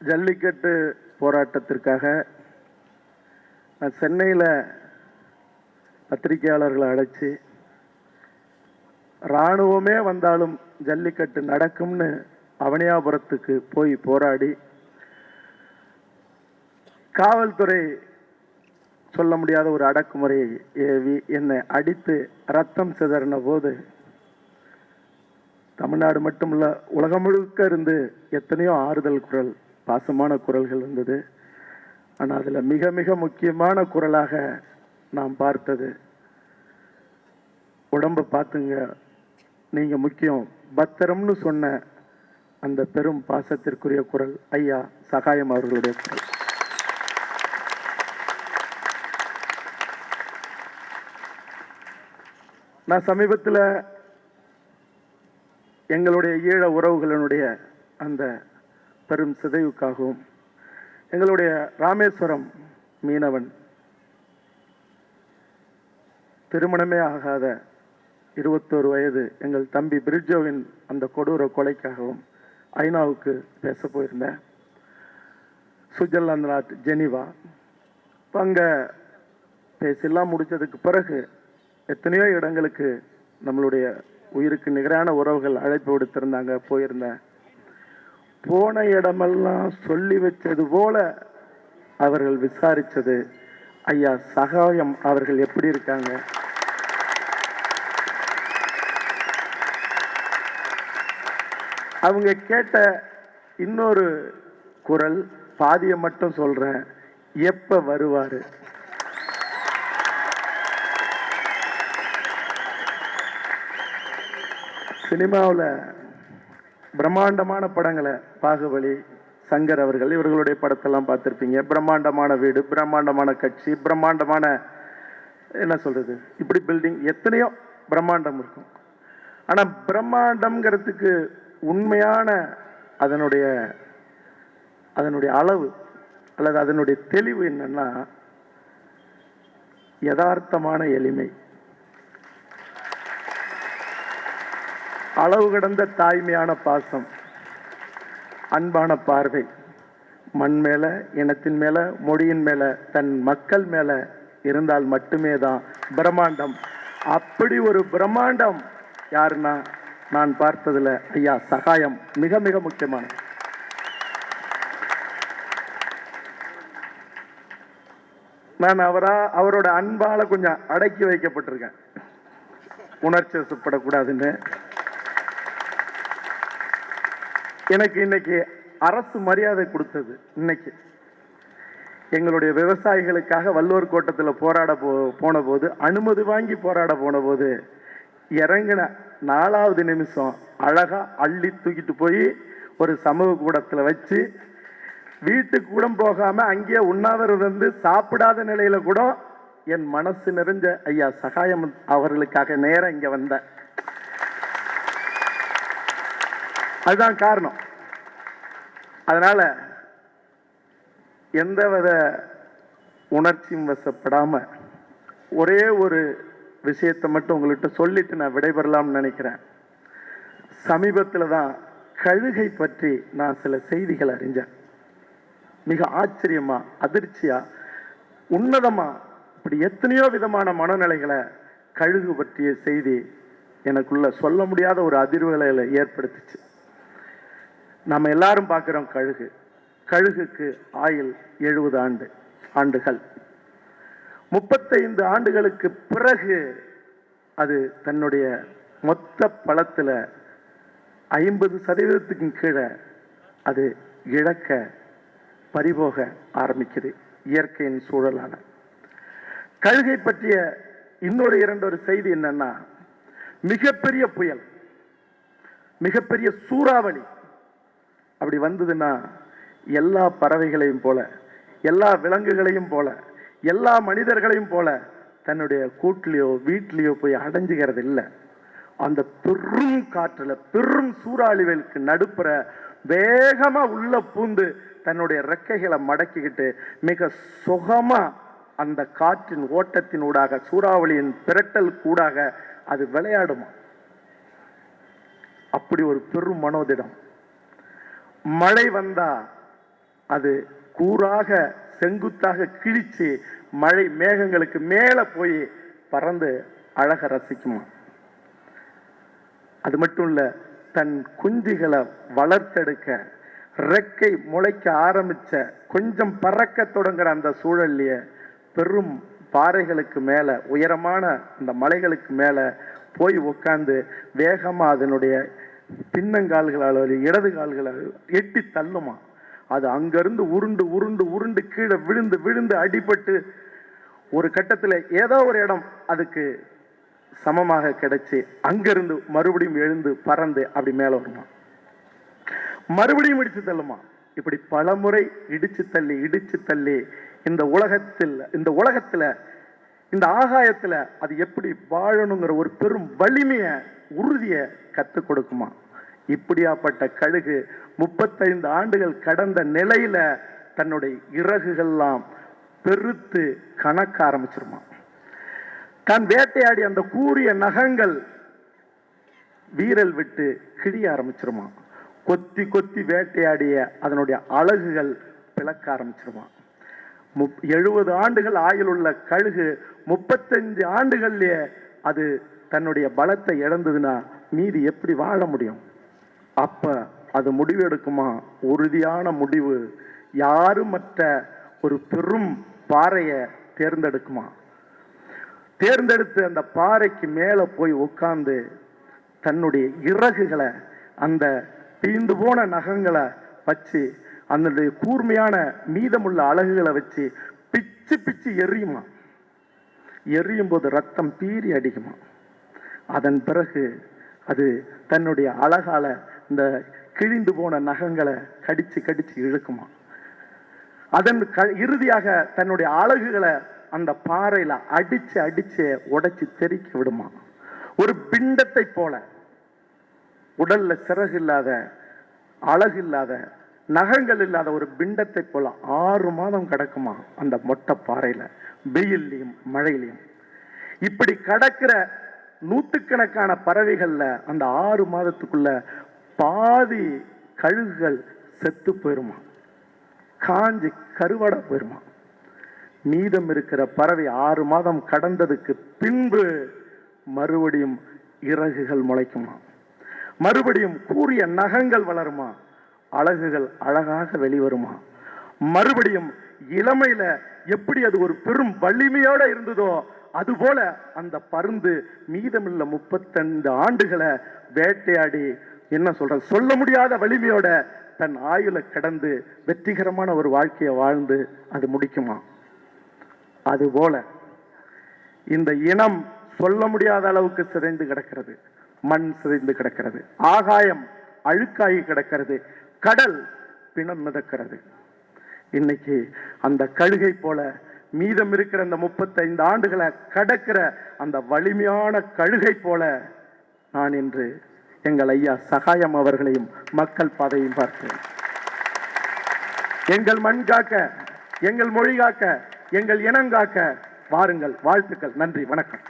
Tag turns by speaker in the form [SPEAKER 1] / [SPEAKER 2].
[SPEAKER 1] ஜல்லிக்கட்டு போராட்டத்திற்காக நான் சென்னையில் பத்திரிகையாளர்களை அழைச்சி இராணுவமே வந்தாலும் ஜல்லிக்கட்டு நடக்கும்னு அவனியாபுரத்துக்கு போய் போராடி காவல்துறை சொல்ல முடியாத ஒரு அடக்குமுறையை ஏவி என்னை அடித்து ரத்தம் சிதறின போது தமிழ்நாடு மட்டுமல்ல உலகம் முழுக்க இருந்து எத்தனையோ ஆறுதல் குரல் பாசமான குரல்கள் இருந்தது. ஆனால் அதில் மிக மிக முக்கியமான குரலாக நாம் பார்த்தது. உடம்பை பார்த்துங்க. நீங்கள் முக்கியம். பத்திரம்னு சொன்ன அந்த பெரும் பாசத்திற்குரிய குரல் ஐயா சகாயம் அவர்களுடைய குரல். நான் சமீபத்தில் எங்களுடைய ஈழ உறவுகளினுடைய அந்த பெரும் சிதைவுக்காகவும். எங்களுடைய ராமேஸ்வரம் மீனவன் திருமணமே ஆகாத இருபத்தோரு வயது எங்கள் தம்பி பிரிட்ஜோவின் அந்த கொடூர கொலைக்காகவும் ஐநாவுக்கு பேச போயிருந்தேன் சுவிட்சர்லாந்து நாட்டு ஜெனிவா. இப்போ அங்கே பேசலாம் முடிச்சதுக்கு பிறகு எத்தனையோ இடங்களுக்கு நம்மளுடைய உயிருக்கு நிகரான உறவுகள் அழைப்பு விடுத்திருந்தாங்க போயிருந்தேன். போன இடமெல்லாம் சொல்லி வச்சது போல அவர்கள் விசாரித்தது ஐயா சகாயம் அவர்கள் எப்படி இருக்காங்க? அவங்க கேட்ட இன்னொரு குரல் பாதியை மட்டும் சொல்கிறேன் எப்போ வருவார்? சினிமாவில் பிரம்மாண்டமான படங்களை பாகுபலி சங்கர் அவர்கள் இவர்களுடைய படத்தெல்லாம் பார்த்துருப்பீங்க. பிரம்மாண்டமான வீடு பிரம்மாண்டமான கட்சி பிரம்மாண்டமான என்ன சொல்கிறது இப்படி பில்டிங் எத்தனையோ பிரம்மாண்டம் இருக்கும். ஆனால் பிரம்மாண்டம்ங்கிறதுக்கு உண்மையான அதனுடைய அதனுடைய அளவு அல்லது அதனுடைய தெளிவு என்னன்னா யதார்த்தமான எளிமை. அளவு கடந்த தாய்மையான பாசம் அன்பான பார்வை. மண் மேல இனத்தின் மேல மொழியின் மேல தன் மக்கள் மேல இருந்தால் மட்டுமே தான் பிரம்மாண்டம். அப்படி ஒரு பிரம்மாண்டம் யாருன்னா நான் பார்த்ததுல ஐயா சகாயம் மிக மிக முக்கியமான நான் அவரா அவரோட அன்பால கொஞ்சம் அடக்கி வைக்கப்பட்டிருக்கேன். உணர்ச்சி வசப்படக்கூடாதுன்னு. எனக்கு இன்னைக்கு அரசு மரியாதை கொடுத்தது இன்னைக்கு. எங்களுடைய விவசாயிகளுக்காக வள்ளுவர் கோட்டத்தில் போராட போ போன போது அனுமதி வாங்கி போராட போன போது இறங்கின நாலாவது நிமிஷம் அழகாக அள்ளி தூக்கிட்டு போய் ஒரு சமூக கூடத்தில் வச்சு வீட்டுக்கு கூட போகாமல் அங்கேயே உண்ணாவிரதம் இருந்து சாப்பிடாத நிலையில் கூட என் மனசு நிறைஞ்ச ஐயா சகாயம் அவர்களுக்காக நேரம் இங்கே வந்தேன். அதுதான் காரணம். அதனால் எந்த வித உணர்ச்சியும் வசப்படாமல் ஒரே ஒரு விஷயத்தை மட்டும் உங்கள்கிட்ட சொல்லிட்டு நான் விடைபெறலாம்னு நினைக்கிறேன். சமீபத்தில் தான் கழுகை பற்றி நான் சில செய்திகள் அறிஞ்சேன். மிக ஆச்சரியமாக அதிர்ச்சியாக உன்னதமாக இப்படி எத்தனையோ விதமான மனநிலைகளை கழுகு பற்றிய செய்தி எனக்குள்ள சொல்ல முடியாத ஒரு அதிர்வுகளை ஏற்படுத்துச்சு. நம்ம எல்லாரும் பார்க்குறோம் கழுகு. கழுகுக்கு ஆயுள் எழுபது ஆண்டு ஆண்டுகள். முப்பத்தைந்து ஆண்டுகளுக்கு பிறகு அது தன்னுடைய மொத்த பழத்தில் ஐம்பது சதவீதத்துக்கு கீழே அது இழக்க பறிபோக ஆரம்பிக்குது இயற்கையின் சூழலான கழுகை பற்றிய இன்னொரு இரண்டொரு செய்தி என்னன்னா மிகப்பெரிய புயல் மிகப்பெரிய சூறாவளி அப்படி வந்ததுன்னா எல்லா பறவைகளையும் போல எல்லா விலங்குகளையும் போல எல்லா மனிதர்களையும் போல தன்னுடைய கூட்டிலையோ வீட்டிலையோ போய் அடைஞ்சுகிறது இல்லை. அந்த பெரும் காற்றில் பெரும் சூறாளிகளுக்கு நடுப்புற வேகமாக உள்ள பூந்து தன்னுடைய ரெக்கைகளை மடக்கிக்கிட்டு மிக சுகமாக அந்த காற்றின் ஓட்டத்தின் ஊடாக சூறாவளியின் பிரட்டல் கூடாக அது விளையாடுமா? அப்படி ஒரு பெரும் மனோதிடம். மழை வந்தா அது கூறாக செங்குத்தாக கிழிச்சு மழை மேகங்களுக்கு மேலே போய் பறந்து அழக ரசிக்குமா? அது மட்டும் இல்ல தன் குஞ்சுகளை வளர்த்தெடுக்க ரெக்கை முளைக்க ஆரம்பிச்ச கொஞ்சம் பறக்க தொடங்குற அந்த சூழல்லையே பெரும் பாறைகளுக்கு மேல உயரமான அந்த மலைகளுக்கு மேல போய் உட்காந்து வேகமாக அதனுடைய பின்னங்கால்களால் இடது கால்களால் எட்டி தள்ளுமா? அது அங்கிருந்து உருண்டு உருண்டு உருண்டு கீழே விழுந்து விழுந்து அடிபட்டு ஒரு கட்டத்தில் ஏதோ ஒரு இடம் அதுக்கு சமமாக கிடைச்சு அங்கிருந்து மறுபடியும் எழுந்து பறந்து அப்படி மேலே வருமா? மறுபடியும் இடிச்சு தள்ளுமா? இப்படி பலமுறை இடிச்சு தள்ளி இடிச்சு தள்ளி இந்த உலகத்தில் இந்த உலகத்துல இந்த ஆகாயத்துல அது எப்படி வாழணுங்கிற ஒரு பெரும் வலிமையை உறுதியை கற்றுக் கொடுக்குமா? இப்படியாப்பட்ட கழுகு முப்பத்தைந்து ஆண்டுகள் கடந்த நிலையில தன்னுடைய இறகுகள்லாம் பெருத்து கணக்க ஆரம்பிச்சிருமா? தான் வேட்டையாடி அந்த கூரிய நகங்கள் வீரல் விட்டு கிழிய ஆரம்பிச்சிருமா? கொத்தி கொத்தி வேட்டையாடிய அதனுடைய அழகுகள் பிளக்க ஆரம்பிச்சிருமா? முப் எழுபது ஆண்டுகள் ஆயுள் உள்ள கழுகு முப்பத்தஞ்சு ஆண்டுகள்லேயே அது தன்னுடைய பலத்தை இழந்ததுன்னா மீதி எப்படி வாழ முடியும்? அப்போ அது முடிவு எடுக்குமா உறுதியான முடிவு. யாருமற்ற ஒரு பெரும் பாறையை தேர்ந்தெடுக்குமா? தேர்ந்தெடுத்து அந்த பாறைக்கு மேலே போய் உட்காந்து தன்னுடைய இறகுகளை அந்த பிய்ந்து போன நகங்களை வச்சு அதனுடைய கூர்மையான மீதமுள்ள அழகுகளை வச்சு பிச்சு பிச்சு எரியுமா எரியும் போது ரத்தம் பீறி அடிக்குமா? அதன் பிறகு அது தன்னுடைய அழகால இந்த கிழிந்து போன நகங்களை கடிச்சு கடிச்சு இழுக்குமா. அதன் க இறுதியாக தன்னுடைய அழகுகளை அந்த பாறையில அடிச்சு அடிச்சு உடைச்சு தெறிக்க விடுமா. ஒரு பிண்டத்தை போல உடல்ல சிறகு இல்லாத அழகு இல்லாத நகங்கள் இல்லாத ஒரு பிண்டத்தை போல ஆறு மாதம் கிடக்குமா அந்த மொட்டை பாறையில வெயில்லையும் மழையிலையும். இப்படி கடக்கிற நூற்றுக்கணக்கான பறவைகளில் அந்த ஆறு மாதத்துக்குள்ள பாதி கழுகுகள் செத்து போயிருமா? காஞ்சி கருவடை போயிருமா? மீதம் இருக்கிற பறவை ஆறு மாதம் கடந்ததுக்கு பின்பு மறுபடியும் இறகுகள் முளைக்குமா? மறுபடியும் கூறிய நகங்கள் வளருமா? அழகுகள் அழகாக வெளிவருமா? மறுபடியும் இளமையில எப்படி அது ஒரு பெரும் வலிமையோட இருந்ததோ அதுபோல அந்த பருந்து மீதமுள்ள முப்பத்தஞ்சு ஆண்டுகளை வேட்டையாடி என்ன சொல்ற சொல்ல முடியாத வலிமையோட தன் ஆயுளை கடந்து வெற்றிகரமான ஒரு வாழ்க்கையை வாழ்ந்து அது முடிக்குமா? அதுபோல இந்த இனம் சொல்ல முடியாத அளவுக்கு சிதைந்து கிடக்கிறது மண் சிதைந்து கிடக்கிறது ஆகாயம் அழுக்காகி கிடக்கிறது கடல் பிணம் மிதக்கிறது. இன்னைக்கு அந்த கழுகை போல மீதம் இருக்கிற அந்த முப்பத்தைந்து ஆண்டுகளை கடக்கிற அந்த வலிமையான கழுகை போல நான் இன்று எங்கள் ஐயா சகாயம் அவர்களையும் மக்கள் பாதையும் பார்க்கிறேன். எங்கள் மண் காக்க எங்கள் மொழி காக்க எங்கள் இனங்காக்க வாருங்கள். வாழ்த்துக்கள். நன்றி. வணக்கம்.